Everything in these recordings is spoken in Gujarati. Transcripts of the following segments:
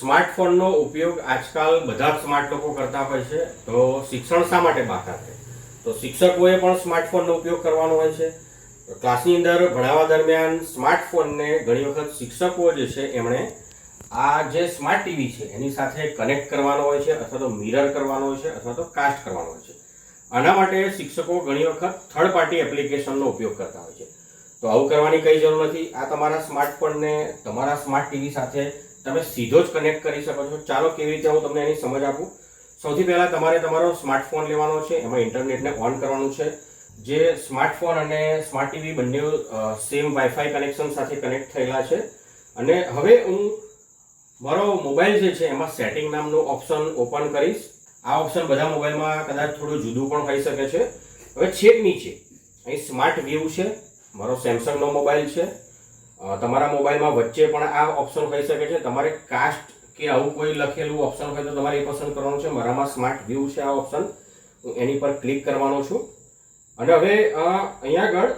સ્માર્ટફોનનો ઉપયોગ આજકાલ બધા જ સ્માર્ટ લોકો કરતા હોય છે. તો શિક્ષણ શા માટે બાકાત છે? તો શિક્ષકોએ પણ સ્માર્ટફોનનો ઉપયોગ કરવાનો હોય છે. ક્લાસની અંદર ભણાવવા દરમિયાન સ્માર્ટફોનને ઘણી વખત શિક્ષકો જે છે, એમણે આ જે સ્માર્ટ ટીવી છે, એની સાથે કનેક્ટ કરવાનો હોય છે, અથવા તો મિરર કરવાનો હોય છે, અથવા તો કાસ્ટ કરવાનો હોય છે. આના માટે શિક્ષકો ઘણી વખત થર્ડ પાર્ટી એપ્લિકેશનનો ઉપયોગ કરતા હોય છે. તો આવું કરવાની કઈ જરૂર નથી. આ તમારા સ્માર્ટફોનને તમારા સ્માર્ટ ટીવી સાથે તમે સીધો જ કનેક્ટ કરી શકો છો. ચાલો કેવી રીતે હું તમને એની સમજ આપું? સૌથી પહેલાં તમારે તમારો સ્માર્ટફોન લેવાનો છે. એમાં ઇન્ટરનેટને ઓન કરવાનું છે. જે સ્માર્ટફોન અને સ્માર્ટ ટીવી બંને સેમ વાઈફાઈ કનેક્શન સાથે કનેક્ટ થયેલા છે. અને હવે હું મારો મોબાઈલ જે છે, એમાં સેટિંગ નામનું ઓપ્શન ઓપન કરીશ. આ ઓપ્શન બધા મોબાઈલમાં કદાચ થોડું જુદું પણ હોઈ શકે છે. હવે છેક નીચે. અહીં સ્માર્ટ વ્યૂ છે. મારો સેમસંગનો મોબાઈલ છે. તમારા મોબાઈલમાં વચ્ચે પણ આ ઓપ્શન હોઈ શકે છે. તમારે કાસ્ટ કે આવું કોઈ લખેલું ઓપ્શન હોય તો તમારે એ પસંદ કરવાનું છે. મારામાં સ્માર્ટ વ્યૂ છે આ ઓપ્શન હું એની પર ક્લિક કરવાનો છું. અને હવે અહીંયા આગળ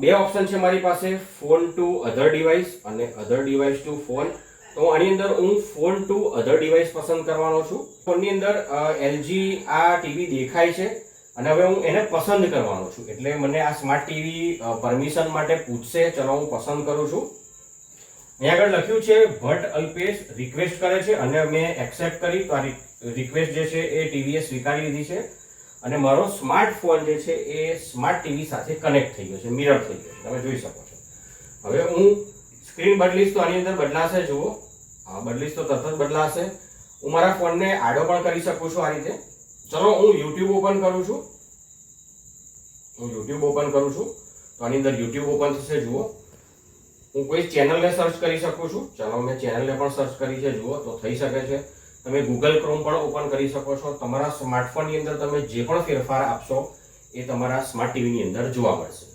બે ઓપ્શન છે મારી પાસે. ફોન ટુ અધર ડિવાઇસ અને અધર ડિવાઇસ ટુ ફોન તો આની અંદર, હું ફોન ટુ અધર ડિવાઇસ પસંદ કરવાનો છું. ફોનની અંદર એલજી આ ટીવી દેખાય છે. અને હવે હું એને પસંદ કરવાનો છું. એટલે મને આ સ્માર્ટ ટીવી પરમિશન માટે પૂછશે, ચલો, હું પસંદ કરું છું. અહીંયા આગળ લખ્યું છે, ભટ્ટ અલ્પેશ રિક્વેસ્ટ કરે છે અને મેં એક્સેપ્ટ કરી. તો આ રિક્વેસ્ટ જે છે એ ટીવીએ સ્વીકારી લીધી છે. અને મારો સ્માર્ટફોન જે છે એ સ્માર્ટ ટીવી સાથે કનેક્ટ થઈ ગયો છે મિરર થઈ ગયો છે. તમે જોઈ શકો છો. હવે હું સ્ક્રીન બદલીશ તો આની અંદર બદલાશે, જુઓ. હા, બદલીશ તો તરત જ બદલાશે. હું મારા ફોનને આડો પણ કરી શકું છું આ રીતે. ચલો, હું યુટ્યુબ ઓપન કરું છું. હું યુટ્યુબ ઓપન કરું છું. તો આની અંદર યુટ્યુબ ઓપન થશે, જુઓ. હું કોઈ ચેનલને સર્ચ કરી શકું છું. ચાલો, મેં ચેનલને પણ સર્ચ કરી છે, જુઓ, તો થઈ શકે છે. તમે ગૂગલ ક્રોમ પણ ઓપન કરી શકો છો. તમારા સ્માર્ટફોનની અંદર તમે જે પણ ફેરફાર આપશો, એ તમારા સ્માર્ટ ટીવીની અંદર જોવા મળશે.